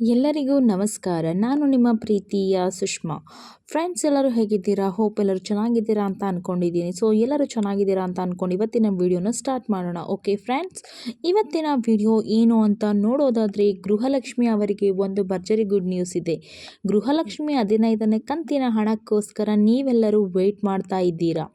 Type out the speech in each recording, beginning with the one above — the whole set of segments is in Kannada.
ಎಲ್ಲರಿಗೂ ನಮಸ್ಕಾರ. ನಾನು ನಿಮ್ಮ ಪ್ರೀತಿಯ ಸುಷ್ಮಾ. ಫ್ರೆಂಡ್ಸ್ ಎಲ್ಲರೂ ಹೇಗಿದ್ದೀರಾ? ಹೋಪ್ ಎಲ್ಲರೂ ಚೆನ್ನಾಗಿದ್ದೀರಾ ಅಂತ ಅಂದ್ಕೊಂಡಿದ್ದೀನಿ ಸೊ ಎಲ್ಲರೂ ಚೆನ್ನಾಗಿದ್ದೀರಾ ಅಂತ ಅಂದ್ಕೊಂಡು ಇವತ್ತಿನ ವಿಡಿಯೋನ ಸ್ಟಾರ್ಟ್ ಮಾಡೋಣ. ಓಕೆ ಫ್ರೆಂಡ್ಸ್ ಇವತ್ತಿನ ವಿಡಿಯೋ ಏನು ಅಂತ ನೋಡೋದಾದರೆ ಗೃಹಲಕ್ಷ್ಮಿ ಅವರಿಗೆ ಒಂದು ಭರ್ಜರಿ ಗುಡ್ ನ್ಯೂಸ್ ಇದೆ. ಗೃಹಲಕ್ಷ್ಮಿ ಹದಿನೈದನೇ ಕಂತಿನ ಹಣಕ್ಕೋಸ್ಕರ ನೀವೆಲ್ಲರೂ ವೆಯ್ಟ್ ಮಾಡ್ತಾ ಇದ್ದೀರಾ?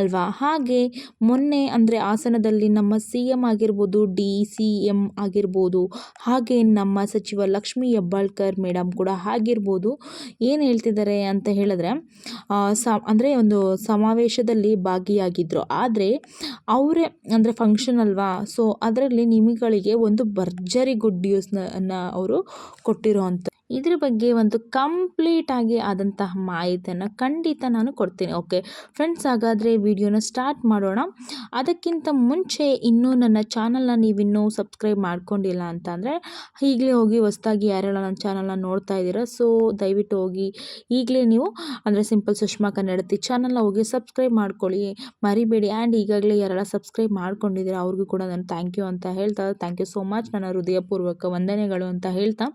ಅಲ್ವಾ? ಹಾಗೆ ಮೊನ್ನೆ ಅಂದರೆ ಹಾಸನದಲ್ಲಿ ನಮ್ಮ ಸಿ ಎಂ ಆಗಿರ್ಬೋದು ಡಿ ಸಿ ಎಂ ಆಗಿರ್ಬೋದು, ಹಾಗೆ ನಮ್ಮ ಸಚಿವ ಲಕ್ಷ್ಮಿ ಹೆಬ್ಬಾಳ್ಕರ್ ಮೇಡಮ್ ಕೂಡ ಆಗಿರ್ಬೋದು. ಏನು ಹೇಳ್ತಿದ್ದಾರೆ ಅಂತ ಹೇಳಿದ್ರೆ ಸ, ಅಂದರೆ ಒಂದು ಸಮಾವೇಶದಲ್ಲಿ ಭಾಗಿಯಾಗಿದ್ದರು ಆದರೆ ಅವರೇ, ಅಂದರೆ ಫಂಕ್ಷನ್ ಅಲ್ವಾ? ಸೊ ಅದರಲ್ಲಿ ನಿಮಗಳಿಗೆ ಒಂದು ಭರ್ಜರಿ ಗುಡ್ ನ್ಯೂಸ್ನ ಅವರು ಕೊಟ್ಟಿರೋ ಅಂಥ ಇದ್ರ ಬಗ್ಗೆ ಒಂದು ಕಂಪ್ಲೀಟಾಗಿ ಆದಂತಹ ಮಾಹಿತಿಯನ್ನು ಖಂಡಿತ ನಾನು ಕೊಡ್ತೀನಿ ಓಕೆ ಫ್ರೆಂಡ್ಸ್ ಹಾಗಾದರೆ ವಿಡಿಯೋನ ಸ್ಟಾರ್ಟ್ ಮಾಡೋಣ. ಅದಕ್ಕಿಂತ ಮುಂಚೆ ಇನ್ನೂ ನನ್ನ ಚಾನಲ್ನ ನೀವಿನ್ನೂ ಸಬ್ಸ್ಕ್ರೈಬ್ ಮಾಡ್ಕೊಂಡಿಲ್ಲ ಅಂತ ಅಂದರೆ ಈಗಲೇ ಹೋಗಿ ಹೊಸ್ದಾಗಿ ಯಾರೆಲ್ಲ ನನ್ನ ಚಾನಲ್ನ ನೋಡ್ತಾ ಇದ್ದೀರಾ ಸೊ ದಯವಿಟ್ಟು ಹೋಗಿ ಈಗಲೇ ನೀವು, ಅಂದರೆ ಸಿಂಪಲ್ ಸುಷ್ಮಾ ಕನ್ನಡತಿ ಚಾನಲ್ನ ಹೋಗಿ ಸಬ್ಸ್ಕ್ರೈಬ್ ಮಾಡ್ಕೊಳ್ಳಿ. ಮರಿಬೇಡಿ ಆ್ಯಂಡ್ ಈಗಾಗಲೇ ಯಾರೆಲ್ಲ ಸಬ್ಸ್ಕ್ರೈಬ್ ಮಾಡ್ಕೊಂಡಿದ್ದೀರಾ, ಅವ್ರಿಗೂ ಕೂಡ ನಾನು ಥ್ಯಾಂಕ್ ಯು ಅಂತ ಹೇಳ್ತಾ ಥ್ಯಾಂಕ್ ಯು ಸೋ ಮಚ್ ನನ್ನ ಹೃದಯಪೂರ್ವಕ ವಂದನೆಗಳು ಅಂತ ಹೇಳ್ತಾ,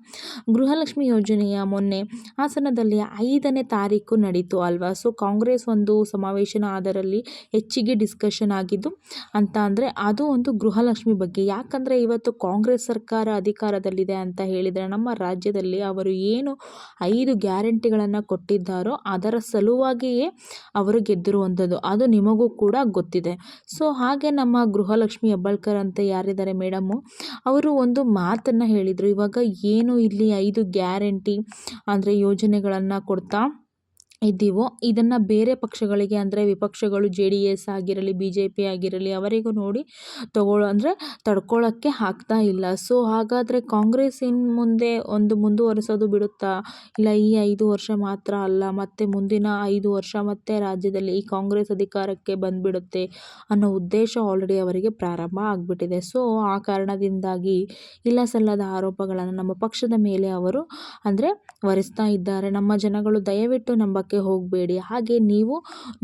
ಗೃಹಲಕ್ಷ್ಮಿ ಯೋಜನೆಯ ಮೊನ್ನೆ ಹಾಸನದಲ್ಲಿ ಐದನೇ ತಾರೀಕು ನಡೀತು ಅಲ್ವಾ? ಸೊ ಕಾಂಗ್ರೆಸ್ ಒಂದು ಸಮಾವೇಶನ ಅದರಲ್ಲಿ ಹೆಚ್ಚಿಗೆ ಡಿಸ್ಕಷನ್ ಆಗಿದ್ದು ಅಂತ ಅಂದರೆ ಅದು ಒಂದು ಗೃಹಲಕ್ಷ್ಮಿ ಬಗ್ಗೆ. ಯಾಕಂದರೆ ಇವತ್ತು ಕಾಂಗ್ರೆಸ್ ಸರ್ಕಾರ ಅಧಿಕಾರದಲ್ಲಿದೆ ಅಂತ ಹೇಳಿದರೆ ನಮ್ಮ ರಾಜ್ಯದಲ್ಲಿ ಅವರು ಏನು ಐದು ಗ್ಯಾರಂಟಿಗಳನ್ನು ಕೊಟ್ಟಿದ್ದಾರೋ ಅದರ ಸಲುವಾಗಿಯೇ ಅವರು ಗೆದ್ದಿರುವಂಥದ್ದು. ಅದು ನಿಮಗೂ ಕೂಡ ಗೊತ್ತಿದೆ. ಸೊ ಹಾಗೆ ನಮ್ಮ ಗೃಹಲಕ್ಷ್ಮಿ ಹೆಬ್ಬಾಳ್ಕರ್ ಅಂತ ಯಾರಿದ್ದಾರೆ ಮೇಡಮ್ಮು ಅವರು ಒಂದು ಮಾತನ್ನು ಹೇಳಿದರು. ಇವಾಗ ಏನು ಇಲ್ಲಿ ಐದು ಗ್ಯಾರಂಟಿ ಅಂದರೆ ಯೋಜನೆಗಳನ್ನು ಕೊಡ್ತಾ ಇದ್ದೀವೋ, ಇದನ್ನು ಬೇರೆ ಪಕ್ಷಗಳಿಗೆ, ಅಂದರೆ ವಿಪಕ್ಷಗಳು, ಜೆ ಡಿ ಎಸ್ ಆಗಿರಲಿ, ಬಿ ಜೆ ಪಿ ಆಗಿರಲಿ, ಅವರಿಗೂ ನೋಡಿ ತಗೊಳ್ಳೋ ಅಂದರೆ ತಡ್ಕೊಳ್ಳೋಕ್ಕೆ ಆಗ್ತಾ ಇಲ್ಲ. ಸೊ, ಹಾಗಾದರೆ ಕಾಂಗ್ರೆಸ್ ಇನ್ನು ಮುಂದೆ ಒಂದು ಮುಂದುವರೆಸೋದು ಬಿಡುತ್ತಾ? ಇಲ್ಲ, ಈ ಐದು ವರ್ಷ ಮಾತ್ರ ಅಲ್ಲ, ಮತ್ತು ಮುಂದಿನ ಐದು ವರ್ಷ ಮತ್ತೆ ರಾಜ್ಯದಲ್ಲಿ ಈ ಕಾಂಗ್ರೆಸ್ ಅಧಿಕಾರಕ್ಕೆ ಬಂದುಬಿಡುತ್ತೆ ಅನ್ನೋ ಉದ್ದೇಶ ಆಲ್ರೆಡಿ ಅವರಿಗೆ ಪ್ರಾರಂಭ ಆಗಿಬಿಟ್ಟಿದೆ. ಸೊ, ಆ ಕಾರಣದಿಂದಾಗಿ ಇಲ್ಲ ಸಲ್ಲದ ಆರೋಪಗಳನ್ನು ನಮ್ಮ ಪಕ್ಷದ ಮೇಲೆ ಅವರು, ಅಂದರೆ ವರಿಸ್ತಾ ಇದ್ದಾರೆ. ನಮ್ಮ ಜನಗಳು ದಯವಿಟ್ಟು ಹೋಗಬೇಡಿ. ಹಾಗೆ ನೀವು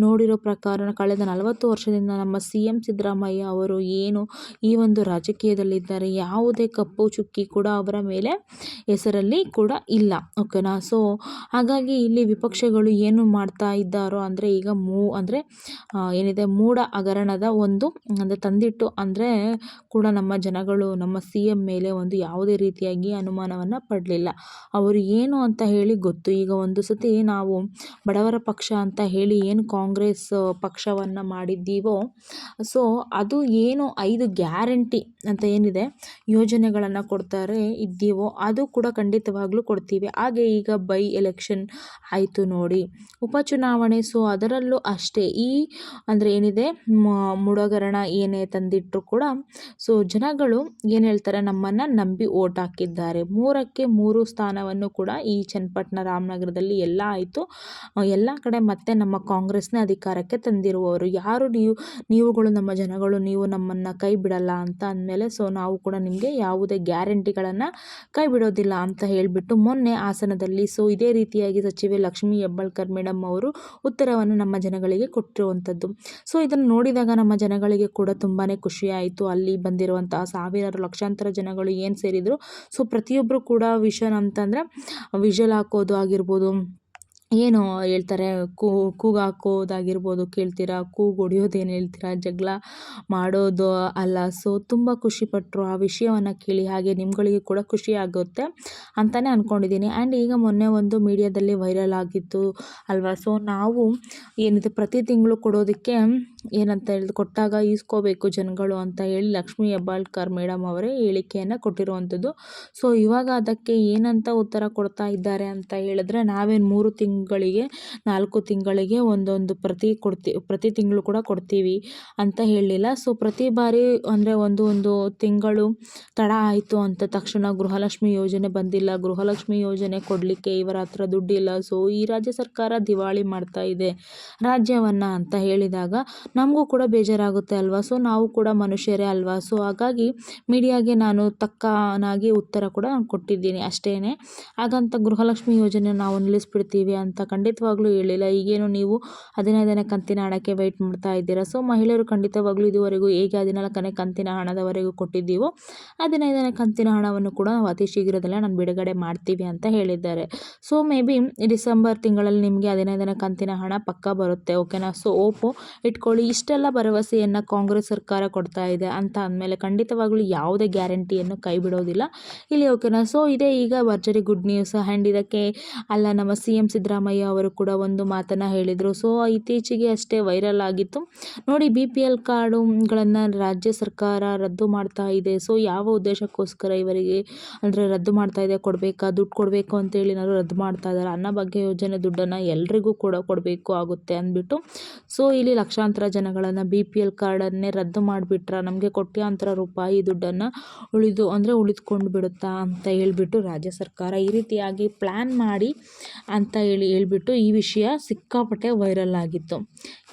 ನೋಡಿರೋ ಪ್ರಕಾರ ಕಳೆದ ನಲವತ್ತು ವರ್ಷದಿಂದ ನಮ್ಮ ಸಿ ಎಂ ಸಿದ್ದರಾಮಯ್ಯ ಅವರು ಏನು ಈ ಒಂದು ರಾಜಕೀಯದಲ್ಲಿದ್ದಾರೆ, ಯಾವುದೇ ಕಪ್ಪು ಚುಕ್ಕಿ ಕೂಡ ಅವರ ಮೇಲೆ ಹೆಸರಲ್ಲಿ ಕೂಡ ಇಲ್ಲ, ಓಕೆನಾ? ಸೊ ಹಾಗಾಗಿ ಇಲ್ಲಿ ವಿಪಕ್ಷಗಳು ಏನು ಮಾಡ್ತಾ ಇದ್ದಾರೋ ಅಂದರೆ ಈಗ ಮೂ, ಅಂದರೆ ಏನಿದೆ, ಮೂಢ ಹಗರಣದ ಒಂದು, ಅಂದರೆ ತಂದಿಟ್ಟು ಅಂದರೆ ಕೂಡ ನಮ್ಮ ಜನಗಳು, ನಮ್ಮ ಸಿ ಎಂ ಮೇಲೆ ಒಂದು ಯಾವುದೇ ರೀತಿಯಾಗಿ ಅನುಮಾನವನ್ನು ಪಡಲಿಲ್ಲ. ಅವರು ಏನು ಅಂತ ಹೇಳಿ ಗೊತ್ತು. ಈಗ ಒಂದು ಸತಿ ನಾವು ಬಡವರ ಪಕ್ಷ ಅಂತ ಹೇಳಿ ಏನು ಕಾಂಗ್ರೆಸ್ ಪಕ್ಷವನ್ನು ಮಾಡಿದ್ದೀವೋ, ಸೊ ಅದು ಏನು ಐದು ಗ್ಯಾರಂಟಿ ಅಂತ ಏನಿದೆ, ಯೋಜನೆಗಳನ್ನು ಕೊಡ್ತಾರೆ ಇದ್ದೀವೋ, ಅದು ಕೂಡ ಖಂಡಿತವಾಗ್ಲೂ ಕೊಡ್ತೀವಿ. ಹಾಗೆ ಈಗ ಬೈ ಎಲೆಕ್ಷನ್ ಆಯಿತು ನೋಡಿ, ಉಪಚುನಾವಣೆ, ಸೊ ಅದರಲ್ಲೂ ಅಷ್ಟೇ. ಈ ಅಂದರೆ ಏನಿದೆ ಮುಡಗರಣ ಏನೇ ತಂದಿಟ್ಟರು ಕೂಡ, ಸೊ ಜನಗಳು ಏನು ಹೇಳ್ತಾರೆ, ನಮ್ಮನ್ನು ನಂಬಿ ಓಟ್ ಹಾಕಿದ್ದಾರೆ. ಮೂರಕ್ಕೆ ಮೂರು ಸ್ಥಾನವನ್ನು ಕೂಡ ಈ ಚನ್ನಪಟ್ಟಣ ರಾಮನಗರದಲ್ಲಿ ಎಲ್ಲ ಆಯಿತು. ಎಲ್ಲ ಕಡೆ ಮತ್ತೆ ನಮ್ಮ ಕಾಂಗ್ರೆಸ್ನೇ ಅಧಿಕಾರಕ್ಕೆ ತಂದಿರುವವರು. ಯಾರು ನೀವು, ನೀವುಗಳು ನಮ್ಮ ಜನಗಳು, ನೀವು ನಮ್ಮನ್ನು ಕೈ ಬಿಡಲ್ಲ ಅಂತ ಅಂದಮೇಲೆ ಸೊ ನಾವು ಕೂಡ ನಿಮಗೆ ಯಾವುದೇ ಗ್ಯಾರಂಟಿಗಳನ್ನು ಕೈ ಬಿಡೋದಿಲ್ಲ ಅಂತ ಹೇಳಿಬಿಟ್ಟು ಮೊನ್ನೆ ಹಾಸನದಲ್ಲಿ ಸೊ ಇದೇ ರೀತಿಯಾಗಿ ಸಚಿವೆ ಲಕ್ಷ್ಮೀ ಹೆಬ್ಬಾಳ್ಕರ್ ಮೇಡಮ್ ಅವರು ಉತ್ತರವನ್ನು ನಮ್ಮ ಜನಗಳಿಗೆ ಕೊಟ್ಟಿರುವಂಥದ್ದು ಸೊ ಇದನ್ನು ನೋಡಿದಾಗ ನಮ್ಮ ಜನಗಳಿಗೆ ಕೂಡ ತುಂಬಾ ಖುಷಿಯಾಯಿತು ಅಲ್ಲಿ ಬಂದಿರುವಂತಹ ಸಾವಿರಾರು ಲಕ್ಷಾಂತರ ಜನಗಳು ಏನು ಸೇರಿದರು ಸೊ ಪ್ರತಿಯೊಬ್ಬರು ಕೂಡ ವಿಷನ್ ಅಂತಂದರೆ, ವಿಷಲ್ ಹಾಕೋದು ಆಗಿರ್ಬೋದು ಏನು ಹೇಳ್ತಾರೆ ಕೂಗು ಹಾಕೋದಾಗಿರ್ಬೋದು ಕೇಳ್ತೀರಾ, ಕೂಗು ಹೊಡಿಯೋದೇನು ಹೇಳ್ತೀರಾ, ಜಗಳ ಮಾಡೋದು ಅಲ್ಲ. ಸೊ ತುಂಬ ಖುಷಿಪಟ್ಟರು ಆ ವಿಷಯವನ್ನು ಕೇಳಿ, ಹಾಗೆ ನಿಮ್ಗಳಿಗೆ ಕೂಡ ಖುಷಿ ಆಗುತ್ತೆ ಅಂತಲೇ ಅಂದ್ಕೊಂಡಿದ್ದೀನಿ ಆ್ಯಂಡ್ ಈಗ ಮೊನ್ನೆ ಒಂದು ಮೀಡಿಯಾದಲ್ಲಿ ವೈರಲ್ ಆಗಿತ್ತು ಅಲ್ವಾ? ಸೊ ನಾವು ಏನಿದೆ, ಪ್ರತಿ ತಿಂಗಳು ಕೊಡೋದಕ್ಕೆ ಏನಂತ ಹೇಳಿದ್ರು ಕೊಟ್ಟಾಗ ಈಸ್ಕೋಬೇಕು ಜನಗಳು ಅಂತ ಹೇಳಿ ಲಕ್ಷ್ಮೀ ಹೆಬ್ಬಾಳ್ಕರ್ ಮೇಡಮ್ ಅವರೇ ಹೇಳಿಕೆಯನ್ನು ಕೊಟ್ಟಿರುವಂಥದ್ದು. ಸೊ ಇವಾಗ ಅದಕ್ಕೆ ಏನಂತ ಉತ್ತರ ಕೊಡ್ತಾ ಇದ್ದಾರೆ ಅಂತ ಹೇಳಿದ್ರೆ, ನಾವೇನು ಮೂರು ತಿಂಗಳಿಗೆ, ನಾಲ್ಕು ತಿಂಗಳಿಗೆ ಒಂದೊಂದು ಪ್ರತಿ ಕೊಡ್ತೀವಿ ಪ್ರತಿ ತಿಂಗಳು ಕೂಡ ಕೊಡ್ತೀವಿ ಅಂತ ಹೇಳಲಿಲ್ಲ. ಸೊ ಪ್ರತಿ ಬಾರಿ ಅಂದರೆ ಒಂದು ಒಂದು ತಿಂಗಳು ತಡ ಆಯಿತು ಅಂತ ತಕ್ಷಣ ಗೃಹಲಕ್ಷ್ಮಿ ಯೋಜನೆ ಬಂದಿಲ್ಲ. ಗೃಹಲಕ್ಷ್ಮಿ ಯೋಜನೆ ಕೊಡಲಿಕ್ಕೆ ಇವರ ಹತ್ರ ದುಡ್ಡಿಲ್ಲ. ಸೊ ಈ ರಾಜ್ಯ ಸರ್ಕಾರ ದಿವಾಳಿ ಮಾಡ್ತಾ ಇದೆ ರಾಜ್ಯವನ್ನು ಅಂತ ಹೇಳಿದಾಗ ನಮಗೂ ಕೂಡ ಬೇಜಾರಾಗುತ್ತೆ ಅಲ್ವಾ? ಸೊ ನಾವು ಕೂಡ ಮನುಷ್ಯರೇ ಅಲ್ವಾ? ಸೊ ಹಾಗಾಗಿ ಮೀಡಿಯಾಗೆ ನಾನು ತಕ್ಕನಾಗಿ ಉತ್ತರ ಕೂಡ ನಾನು ಕೊಟ್ಟಿದ್ದೀನಿ ಅಷ್ಟೇ ಹಾಗಂತ ಗೃಹಲಕ್ಷ್ಮಿ ಯೋಜನೆ ನಾವು ನಿಲ್ಲಿಸ್ಬಿಡ್ತೀವಿ ಅಂತ ಖಂಡಿತವಾಗ್ಲೂ ಹೇಳಿಲ್ಲ. ಈಗೇನು ನೀವು ಹದಿನೈದನೇ ಕಂತಿನ ಹಣಕ್ಕೆ ವೆಯ್ಟ್ ಮಾಡ್ತಾ ಇದ್ದೀರಾ? ಸೊ ಮಹಿಳೆಯರು ಖಂಡಿತವಾಗ್ಲೂ ಇದುವರೆಗೂ ಹೇಗೆ ಹದಿನಾಲ್ಕನೇ ಕಂತಿನ ಹಣದವರೆಗೂ ಕೊಟ್ಟಿದ್ದೀವೋ ಹದಿನೈದನೇ ಕಂತಿನ ಹಣವನ್ನು ಕೂಡ ನಾವು ಅತಿ ಶೀಘ್ರದಲ್ಲೇ ನಾನು ಬಿಡುಗಡೆ ಮಾಡ್ತೀವಿ ಅಂತ ಹೇಳಿದ್ದಾರೆ. ಸೊ ಮೇ ಬಿ ಡಿಸೆಂಬರ್ ತಿಂಗಳಲ್ಲಿ ನಿಮಗೆ ಹದಿನೈದನೇ ಕಂತಿನ ಹಣ ಪಕ್ಕ ಬರುತ್ತೆ ಓಕೆನಾ ಸೊ ಓಪೋ ಇಟ್ಕೊಳ್ಳಿ. ಇಷ್ಟೆಲ್ಲ ಭರವಸೆಯನ್ನು ಕಾಂಗ್ರೆಸ್ ಸರ್ಕಾರ ಕೊಡ್ತಾ ಇದೆ ಅಂತ ಅಂದಮೇಲೆ ಖಂಡಿತವಾಗ್ಲೂ ಯಾವುದೇ ಗ್ಯಾರಂಟಿಯನ್ನು ಕೈ ಬಿಡೋದಿಲ್ಲ. ಇಲ್ಲಿ ಓಕೆನಾ ಸೊ ಇದೇ ಈಗ ಭರ್ಜರಿ ಗುಡ್ ನ್ಯೂಸ್ ಆ್ಯಂಡ್ ಇದಕ್ಕೆ ಅಲ್ಲ, ನಮ್ಮ ಸಿ ಎಂ ಅವರು ಕೂಡ ಒಂದು ಮಾತನ್ನು ಹೇಳಿದರು. ಸೊ ಇತ್ತೀಚೆಗೆ ಅಷ್ಟೇ ವೈರಲ್ ಆಗಿತ್ತು. ನೋಡಿ ಬಿ ಪಿ ಎಲ್ ಕಾರ್ಡುಗಳನ್ನು ರಾಜ್ಯ ಸರ್ಕಾರ ರದ್ದು ಮಾಡ್ತಾ ಇದೆ. ಸೊ ಯಾವ ಉದ್ದೇಶಕ್ಕೋಸ್ಕರ ಇವರಿಗೆ ಅಂದರೆ ರದ್ದು ಮಾಡ್ತಾ ಇದೆ, ಕೊಡಬೇಕಾ, ದುಡ್ಡು ಕೊಡಬೇಕು ಅಂತೇಳಿ ಏನಾದ್ರು ರದ್ದು ಮಾಡ್ತಾ ಇದ್ದಾರೆ? ಅನ್ನ ಬಗ್ಗೆ ಯೋಜನೆ ದುಡ್ಡನ್ನು ಎಲ್ರಿಗೂ ಕೂಡ ಕೊಡಬೇಕು ಆಗುತ್ತೆ ಅಂದ್ಬಿಟ್ಟು. ಸೊ ಇಲ್ಲಿ ಲಕ್ಷಾಂತರ ಜನಗಳನ್ನು ಬಿ ಪಿ ಎಲ್ ಕಾರ್ಡನ್ನೇ ರದ್ದು ಮಾಡಿಬಿಟ್ರೆ? ನಮಗೆ ಕೋಟ್ಯಾಂತರ ರೂಪಾಯಿ ದುಡ್ಡನ್ನು ಉಳಿದು ಅಂದರೆ ಉಳಿದುಕೊಂಡು ಬಿಡುತ್ತಾ ಅಂತ ಹೇಳಿಬಿಟ್ಟು ರಾಜ್ಯ ಸರ್ಕಾರ ಈ ರೀತಿಯಾಗಿ ಪ್ಲ್ಯಾನ್ ಮಾಡಿ ಅಂತ ಹೇಳಿ ಹೇಳ್ಬಿಟ್ಟು ಈ ವಿಷಯ ಸಿಕ್ಕಾಪಟ್ಟೆ ವೈರಲ್ ಆಗಿತ್ತು.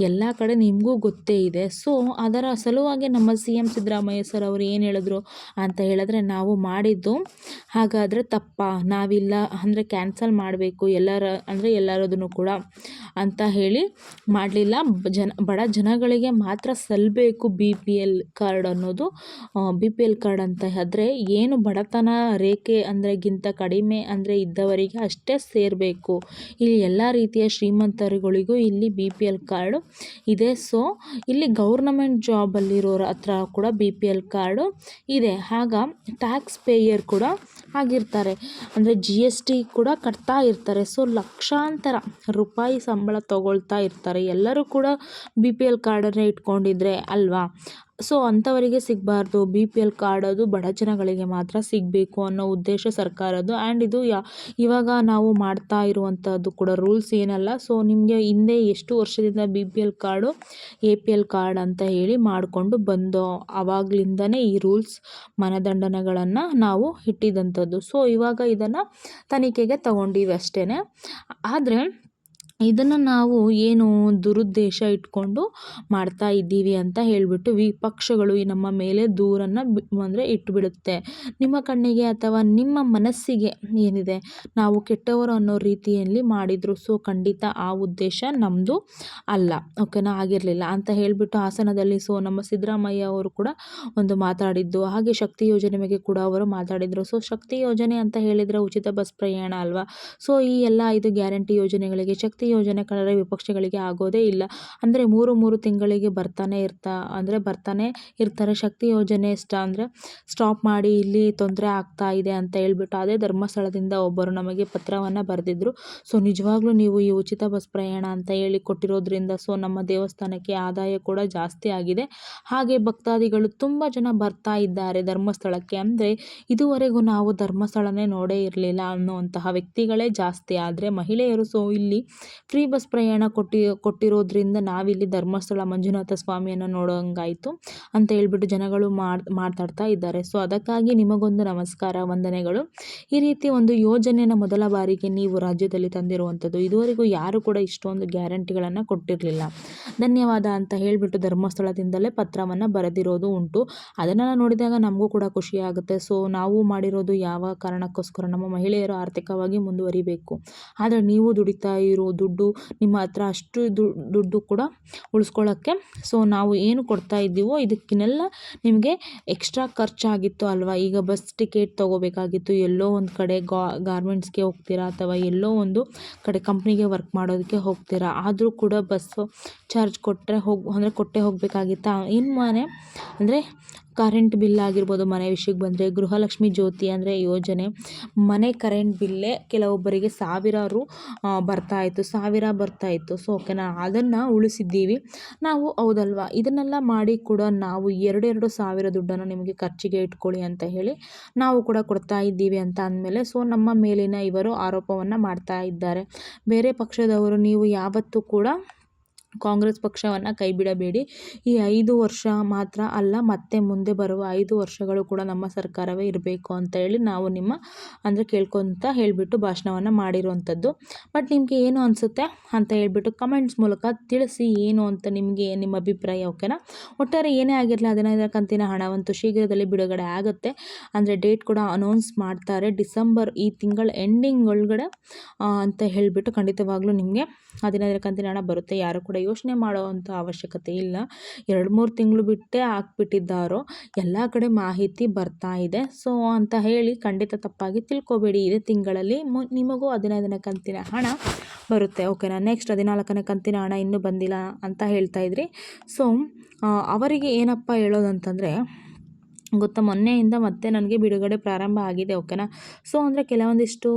ಎಲ್ಲ ಕಡೆ ನಿಮಗೂ ಗೊತ್ತೇ ಇದೆ. ಸೊ ಅದರ ಸಲುವಾಗಿ ನಮ್ಮ ಸಿ ಎಂ ಸಿದ್ದರಾಮಯ್ಯ ಸರ್ ಅವರು ಏನು ಹೇಳಿದ್ರು ಅಂತ ಹೇಳಿದ್ರೆ ನಾವು ಮಾಡಿದ್ದು ಹಾಗಾದರೆ ತಪ್ಪ. ನಾವಿಲ್ಲ ಅಂದರೆ ಕ್ಯಾನ್ಸಲ್ ಮಾಡಬೇಕು. ಎಲ್ಲರ ಅಂದರೆ ಎಲ್ಲರದನ್ನು ಕೂಡ ಅಂತ ಹೇಳಿ ಮಾಡಲಿಲ್ಲ. ಜನ, ಬಡ ಜನಗಳಿಗೆ ಮಾತ್ರ ಸಲ್ಲಬೇಕು ಬಿ ಪಿ ಎಲ್ ಕಾರ್ಡ್ ಅನ್ನೋದು. ಬಿ ಪಿ ಎಲ್ ಕಾರ್ಡ್ ಅಂತ ಆದರೆ ಏನು ಬಡತನ ರೇಖೆ ಅಂದ್ರೆಗಿಂತ ಕಡಿಮೆ ಅಂದರೆ ಇದ್ದವರಿಗೆ ಅಷ್ಟೇ ಸೇರಬೇಕು. ಇಲ್ಲಿ ಎಲ್ಲ ರೀತಿಯ ಶ್ರೀಮಂತರುಗಳಿಗೂ ಇಲ್ಲಿ ಬಿ ಪಿ ಎಲ್ ಕಾರ್ಡು ಇದೆ. ಸೊ ಇಲ್ಲಿ ಗೌರ್ನಮೆಂಟ್ ಜಾಬಲ್ಲಿರೋರ ಹತ್ರ ಕೂಡ ಬಿ ಪಿ ಎಲ್ ಕಾರ್ಡು ಇದೆ. ಆಗ ಟ್ಯಾಕ್ಸ್ ಪೇಯರ್ ಕೂಡ ಆಗಿರ್ತಾರೆ ಅಂದರೆ ಜಿ ಎಸ್ ಟಿ ಕೂಡ ಕಟ್ತಾ ಇರ್ತಾರೆ. ಸೊ ಲಕ್ಷಾಂತರ ರೂಪಾಯಿ ಸಂಬಳ ತಗೊಳ್ತಾ ಇರ್ತಾರೆ. ಎಲ್ಲರೂ ಕೂಡ ಬಿ ಪಿ ಎಲ್ ಕಾರ್ಡನ್ನೇ ಇಟ್ಕೊಂಡಿದ್ರೆ ಅಲ್ವಾ? ಸೊ ಅಂಥವರಿಗೆ ಸಿಗಬಾರ್ದು. ಬಿ ಪಿ ಎಲ್ ಕಾರ್ಡ್ ಅದು ಬಡ ಜನಗಳಿಗೆ ಮಾತ್ರ ಸಿಗಬೇಕು ಅನ್ನೋ ಉದ್ದೇಶ ಸರ್ಕಾರದ್ದು. ಆ್ಯಂಡ್ ಇದು ಯಾ, ಇವಾಗ ನಾವು ಮಾಡ್ತಾ ಇರುವಂಥದ್ದು ಕೂಡ ರೂಲ್ಸ್ ಏನಲ್ಲ. ಸೊ ನಿಮಗೆ ಹಿಂದೆ ಎಷ್ಟು ವರ್ಷದಿಂದ B P L card A P L card ಅಂತ ಹೇಳಿ ಮಾಡಿಕೊಂಡು ಬಂದೋ ಆವಾಗಲಿಂದನೇ ಈ ರೂಲ್ಸ್ ಮಾನದಂಡನೆಗಳನ್ನು ನಾವು ಇಟ್ಟಿದ್ದಂಥದ್ದು ಸೊ ಇವಾಗ ಇದನ್ನು ತನಿಖೆಗೆ ತಗೊಂಡಿವಿ ಅಷ್ಟೇ ಆದರೆ ಇದನ್ನು ನಾವು ಏನು ದುರುದ್ದೇಶ ಇಟ್ಕೊಂಡು ಮಾಡ್ತಾ ಇದ್ದೀವಿ ಅಂತ ಹೇಳಿಬಿಟ್ಟು ವಿಪಕ್ಷಗಳು ಈ ನಮ್ಮ ಮೇಲೆ ದೂರನ್ನು ಬಿ, ಅಂದರೆ ಇಟ್ಟುಬಿಡುತ್ತೆ ನಿಮ್ಮ ಕಣ್ಣಿಗೆ ಅಥವಾ ನಿಮ್ಮ ಮನಸ್ಸಿಗೆ ಏನಿದೆ? ನಾವು ಕೆಟ್ಟವರು ಅನ್ನೋ ರೀತಿಯಲ್ಲಿ ಮಾಡಿದರು, ಸೊ ಖಂಡಿತ ಆ ಉದ್ದೇಶ ನಮ್ಮದು ಅಲ್ಲ. ಓಕೆನಾ? ಆಗಿರಲಿಲ್ಲ ಅಂತ ಹೇಳಿಬಿಟ್ಟು ಹಾಸನದಲ್ಲಿ, ಸೊ ನಮ್ಮ ಸಿದ್ದರಾಮಯ್ಯ ಅವರು ಕೂಡ ಒಂದು ಮಾತಾಡಿದ್ದು, ಹಾಗೆ ಶಕ್ತಿ ಯೋಜನೆ ಬಗ್ಗೆ ಕೂಡ ಅವರು ಮಾತಾಡಿದರು. ಸೊ ಶಕ್ತಿ ಯೋಜನೆ ಅಂತ ಹೇಳಿದರೆ ಉಚಿತ ಬಸ್ ಪ್ರಯಾಣ ಅಲ್ವಾ? ಸೊ ಈ ಎಲ್ಲ ಐದು ಗ್ಯಾರಂಟಿ ಯೋಜನೆಗಳಿಗೆ ಶಕ್ತಿ ಯೋಜನೆ ಕಂಡರೆ ವಿಪಕ್ಷಗಳಿಗೆ ಆಗೋದೇ ಇಲ್ಲ. ಅಂದರೆ ಮೂರು ಮೂರು ತಿಂಗಳಿಗೆ ಬರ್ತಾನೆ ಇರ್ತಾ, ಅಂದರೆ ಬರ್ತಾನೆ ಇರ್ತಾರೆ. ಶಕ್ತಿ ಯೋಜನೆ ಇಷ್ಟ ಅಂದರೆ ಸ್ಟಾಪ್ ಮಾಡಿ ಇಲ್ಲಿ ತೊಂದರೆ ಆಗ್ತಾ ಇದೆ ಅಂತ ಹೇಳ್ಬಿಟ್ಟು ಅದೇ ಧರ್ಮಸ್ಥಳದಿಂದ ಒಬ್ಬರು ನಮಗೆ ಪತ್ರವನ್ನು ಬರೆದಿದ್ರು. ಸೊ ನಿಜವಾಗ್ಲೂ ನೀವು ಈ ಉಚಿತ ಬಸ್ ಪ್ರಯಾಣ ಅಂತ ಹೇಳಿ ಕೊಟ್ಟಿರೋದ್ರಿಂದ ಸೊ ನಮ್ಮ ದೇವಸ್ಥಾನಕ್ಕೆ ಆದಾಯ ಕೂಡ ಜಾಸ್ತಿ ಆಗಿದೆ. ಹಾಗೆ ಭಕ್ತಾದಿಗಳು ತುಂಬ ಜನ ಬರ್ತಾ ಇದ್ದಾರೆ ಧರ್ಮಸ್ಥಳಕ್ಕೆ. ಅಂದರೆ ಇದುವರೆಗೂ ನಾವು ಧರ್ಮಸ್ಥಳನೇ ನೋಡೇ ಇರಲಿಲ್ಲ ಅನ್ನುವಂತಹ ವ್ಯಕ್ತಿಗಳೇ ಜಾಸ್ತಿ ಆದರೆ ಮಹಿಳೆಯರು ಸೊ ಇಲ್ಲಿ ಫ್ರೀ ಬಸ್ ಪ್ರಯಾಣ ಕೊಟ್ಟಿ, ಕೊಟ್ಟಿರೋದ್ರಿಂದ ನಾವಿಲ್ಲಿ ಧರ್ಮಸ್ಥಳ ಮಂಜುನಾಥ ಸ್ವಾಮಿಯನ್ನು ನೋಡೋಂಗಾಯಿತು ಅಂತ ಹೇಳ್ಬಿಟ್ಟು ಜನಗಳು ಮಾಡಿ, ಮಾತಾಡ್ತಾ ಇದ್ದಾರೆ. ಸೊ, ಅದಕ್ಕಾಗಿ ನಿಮಗೊಂದು ನಮಸ್ಕಾರ, ವಂದನೆಗಳು. ಈ ರೀತಿ ಒಂದು ಯೋಜನೆಯನ್ನು ಮೊದಲ ಬಾರಿಗೆ ನೀವು ರಾಜ್ಯದಲ್ಲಿ ತಂದಿರುವಂಥದ್ದು. ಇದುವರೆಗೂ ಯಾರು ಕೂಡ ಇಷ್ಟೊಂದು ಗ್ಯಾರಂಟಿಗಳನ್ನು ಕೊಟ್ಟಿರಲಿಲ್ಲ. ಧನ್ಯವಾದ ಅಂತ ಹೇಳಿಬಿಟ್ಟು ಧರ್ಮಸ್ಥಳದಿಂದಲೇ ಪತ್ರವನ್ನು ಬರೆದಿರೋದು ಉಂಟು. ಅದನ್ನೆಲ್ಲ ನೋಡಿದಾಗ ನಮಗೂ ಕೂಡ ಖುಷಿಯಾಗುತ್ತೆ ಸೊ, ನಾವು ಮಾಡಿರೋದು ಯಾವ ಕಾರಣಕ್ಕೋಸ್ಕರ ನಮ್ಮ ಮಹಿಳೆಯರು ಆರ್ಥಿಕವಾಗಿ ಮುಂದುವರಿಬೇಕು. ಆದರೆ ನೀವು ದುಡಿತಾ ಇರೋ ನಿಮ್ಮ ಹತ್ರ ಅಷ್ಟು ದುಡ್ಡು ಕೂಡ ಉಳಿಸ್ಕೊಳ್ಳೋಕ್ಕೆ. ಸೊ ನಾವು ಏನು ಕೊಡ್ತಾ ಇದ್ದೀವೋ ಇದಕ್ಕಿನ್ನೆಲ್ಲ ನಿಮಗೆ ಎಕ್ಸ್ಟ್ರಾ ಖರ್ಚಾಗಿತ್ತು ಅಲ್ವಾ? ಈಗ ಬಸ್ ಟಿಕೆಟ್ ತೊಗೋಬೇಕಾಗಿತ್ತು, ಎಲ್ಲೋ ಒಂದು ಕಡೆ ಗಾರ್ಮೆಂಟ್ಸ್ಗೆ ಹೋಗ್ತೀರಾ ಅಥವಾ ಎಲ್ಲೋ ಒಂದು ಕಡೆ ಕಂಪ್ನಿಗೆ ವರ್ಕ್ ಮಾಡೋದಕ್ಕೆ ಹೋಗ್ತೀರಾ? ಆದರೂ ಕೂಡ ಬಸ್ಸು ಚಾರ್ಜ್ ಕೊಟ್ಟರೆ ಹೋಗಿ, ಅಂದರೆ ಕೊಟ್ಟೆ ಹೋಗಬೇಕಾಗಿತ್ತಾ? ಇನ್ನು ಮನೆ ಅಂದರೆ ಕರೆಂಟ್ ಬಿಲ್ ಆಗಿರ್ಬೋದು, ಮನೆ ವಿಷಯಕ್ಕೆ ಬಂದರೆ, ಗೃಹಲಕ್ಷ್ಮಿ ಜ್ಯೋತಿ ಅಂದರೆ ಯೋಜನೆ, ಮನೆ ಕರೆಂಟ್ ಬಿಲ್ಲೇ ಕೆಲವೊಬ್ಬರಿಗೆ ಸಾವಿರಾರು ಬರ್ತಾ ಇತ್ತು, ಸಾವಿರ ಬರ್ತಾಯಿತ್ತು ಸೊ ಓಕೆನಾ ಅದನ್ನು ಉಳಿಸಿದ್ದೀವಿ. ನಾವು, ಹೌದಲ್ವಾ? ಇದನ್ನೆಲ್ಲ ಮಾಡಿ ಕೂಡ ನಾವು ಎರಡೆರಡು ಸಾವಿರ ದುಡ್ಡನ್ನು ನಿಮಗೆ ಖರ್ಚಿಗೆ ಇಟ್ಕೊಳ್ಳಿ ಅಂತ ಹೇಳಿ ನಾವು ಕೂಡ ಕೊಡ್ತಾ ಇದ್ದೀವಿ ಅಂತ ಅಂದಮೇಲೆ ಸೊ ನಮ್ಮ ಮೇಲಿನ ಇವರು ಆರೋಪವನ್ನು ಮಾಡ್ತಾ ಇದ್ದಾರೆ. ಬೇರೆ ಪಕ್ಷದವರು, ನೀವು ಯಾವತ್ತೂ ಕೂಡ ಕಾಂಗ್ರೆಸ್ ಪಕ್ಷವನ್ನು ಕೈ ಬಿಡಬೇಡಿ ಈ ಐದು ವರ್ಷ ಮಾತ್ರ ಅಲ್ಲ, ಮತ್ತೆ ಮುಂದೆ ಬರುವ ಐದು ವರ್ಷಗಳು ಕೂಡ ನಮ್ಮ ಸರ್ಕಾರವೇ ಇರಬೇಕು ಅಂತ ಹೇಳಿ ನಾವು ನಿಮ್ಮ, ಅಂದರೆ ಕೇಳ್ಕೊತ ಹೇಳಿಬಿಟ್ಟು ಭಾಷಣವನ್ನು ಮಾಡಿರುವಂಥದ್ದು. ಬಟ್ ನಿಮಗೆ ಏನು ಅನಿಸುತ್ತೆ ಅಂತ ಹೇಳಿಬಿಟ್ಟು ಕಮೆಂಟ್ಸ್ ಮೂಲಕ ತಿಳಿಸಿ ಏನು ಅಂತ ನಿಮಗೆ, ನಿಮ್ಮ ಅಭಿಪ್ರಾಯ ಓಕೆನಾ ಒಟ್ಟಾರೆ ಏನೇ ಆಗಿರಲಿ ಹದಿನೈದರ ಕಂತಿನ ಹಣವಂತೂ ಶೀಘ್ರದಲ್ಲಿ ಬಿಡುಗಡೆ ಆಗುತ್ತೆ. ಅಂದರೆ ಡೇಟ್ ಕೂಡ ಅನೌನ್ಸ್ ಮಾಡ್ತಾರೆ. ಡಿಸೆಂಬರ್ ಈ ತಿಂಗಳ ಎಂಡಿಂಗ್ ಒಳಗಡೆ ಅಂತ ಹೇಳಿಬಿಟ್ಟು ಖಂಡಿತವಾಗ್ಲೂ ನಿಮಗೆ ಹದಿನೈದರ ಕಂತಿನ ಹಣ ಬರುತ್ತೆ. ಯಾರು ಕೂಡ ಯೋಚನೆ ಮಾಡುವಂಥ ಅವಶ್ಯಕತೆ ಇಲ್ಲ. ಎರಡು ಮೂರು ತಿಂಗಳು ಬಿಟ್ಟೇ ಹಾಕ್ಬಿಟ್ಟಿದ್ದಾರೋ ಎಲ್ಲ ಕಡೆ ಮಾಹಿತಿ ಬರ್ತಾ ಇದೆ. ಸೊ, ಅಂತ ಹೇಳಿ ಖಂಡಿತ ತಪ್ಪಾಗಿ ತಿಳ್ಕೊಬೇಡಿ. ಇದೇ ತಿಂಗಳಲ್ಲಿ ನಿಮಗೂ ಹದಿನೈದನೇ ಕಂತಿನ ಹಣ ಬರುತ್ತೆ. ಓಕೆನಾ ನೆಕ್ಸ್ಟ್ ಹದಿನಾಲ್ಕನೇ ಕಂತಿನ ಹಣ ಇನ್ನೂ ಬಂದಿಲ್ಲ ಅಂತ ಹೇಳ್ತಾ ಇದ್ರಿ. ಸೊ ಅವರಿಗೆ ಏನಪ್ಪ ಹೇಳೋದಂತಂದರೆ ಗೊತ್ತಾ ಮೊನ್ನೆಯಿಂದ ಮತ್ತೆ ನನಗೆ ಬಿಡುಗಡೆ ಪ್ರಾರಂಭ ಆಗಿದೆ, ಓಕೆನಾ? ಸೊ, ಅಂದರೆ ಕೆಲವೊಂದಿಷ್ಟು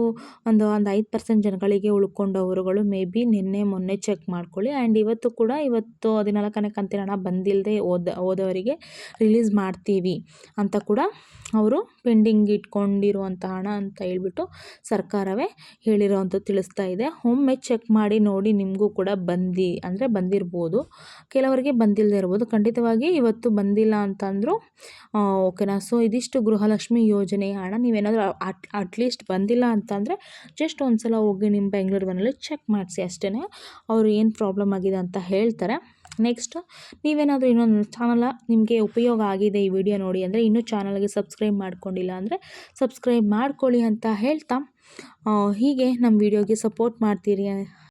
ಒಂದು ಒಂದು ಐದು ಪರ್ಸೆಂಟ್ ಜನಗಳಿಗೆ ಉಳ್ಕೊಂಡವರುಗಳು ಮೇ ಬಿ ನಿನ್ನೆ ಮೊನ್ನೆ ಚೆಕ್ ಮಾಡ್ಕೊಳ್ಳಿ. ಆ್ಯಂಡ್ ಇವತ್ತು ಕೂಡ ಇವತ್ತು ಹದಿನಾಲ್ಕನೇ ಕಂತಿನ ಹಣ ಬಂದಿಲ್ಲದೆ ಓದ ಓದೋರಿಗೆ ರಿಲೀಸ್ ಮಾಡ್ತೀವಿ ಅಂತ ಕೂಡ ಅವರು ಪೆಂಡಿಂಗ್ ಇಟ್ಕೊಂಡಿರುವಂಥ ಹಣ ಅಂತ ಹೇಳ್ಬಿಟ್ಟು ಸರ್ಕಾರವೇ ಹೇಳಿರೋವಂಥ ತಿಳಿಸ್ತಾ ಇದೆ. ಒಮ್ಮೆ ಚೆಕ್ ಮಾಡಿ ನೋಡಿ ನಿಮಗೂ ಕೂಡ ಬಂದು, ಅಂದರೆ ಬಂದಿರ್ಬೋದು. ಕೆಲವರಿಗೆ ಬಂದಿಲ್ಲದೆ ಇರ್ಬೋದು. ಖಂಡಿತವಾಗಿ ಇವತ್ತು ಬಂದಿಲ್ಲ ಅಂತಂದರೂ ಓಕೆನಾ ಸೊ ಇದಿಷ್ಟು ಗೃಹಲಕ್ಷ್ಮಿ ಯೋಜನೆ ಹಣ. ನೀವೇನಾದರೂ ಅಟ್ ಅಟ್ಲೀಸ್ಟ್ ಬಂದಿಲ್ಲ ಅಂತಂದರೆ ಜಸ್ಟ್ ಒಂದು ಸಲ ಹೋಗಿ ನಿಮ್ಮ ಬೆಂಗಳೂರು ಮನೇಲಿ ಚೆಕ್ ಮಾಡಿಸಿ ಅಷ್ಟೇ ಅವರು ಏನು ಪ್ರಾಬ್ಲಮ್ ಆಗಿದೆ ಅಂತ ಹೇಳ್ತಾರೆ. ನೆಕ್ಸ್ಟ್ ನೀವೇನಾದರೂ ಇನ್ನೊಂದು ಚಾನಲ ನಿಮಗೆ ಉಪಯೋಗ ಆಗಿದೆ ಈ ವಿಡಿಯೋ ನೋಡಿ ಅಂದರೆ ಇನ್ನೂ ಚಾನಲ್ಗೆ ಸಬ್ಸ್ಕ್ರೈಬ್ ಮಾಡ್ಕೊಂಡಿಲ್ಲ ಅಂದರೆ ಸಬ್ಸ್ಕ್ರೈಬ್ ಮಾಡ್ಕೊಳ್ಳಿ ಅಂತ ಹೇಳ್ತಾ. ಹೀಗೆ ನಮ್ಮ ವಿಡಿಯೋಗೆ ಸಪೋರ್ಟ್ ಮಾಡ್ತೀರಿ.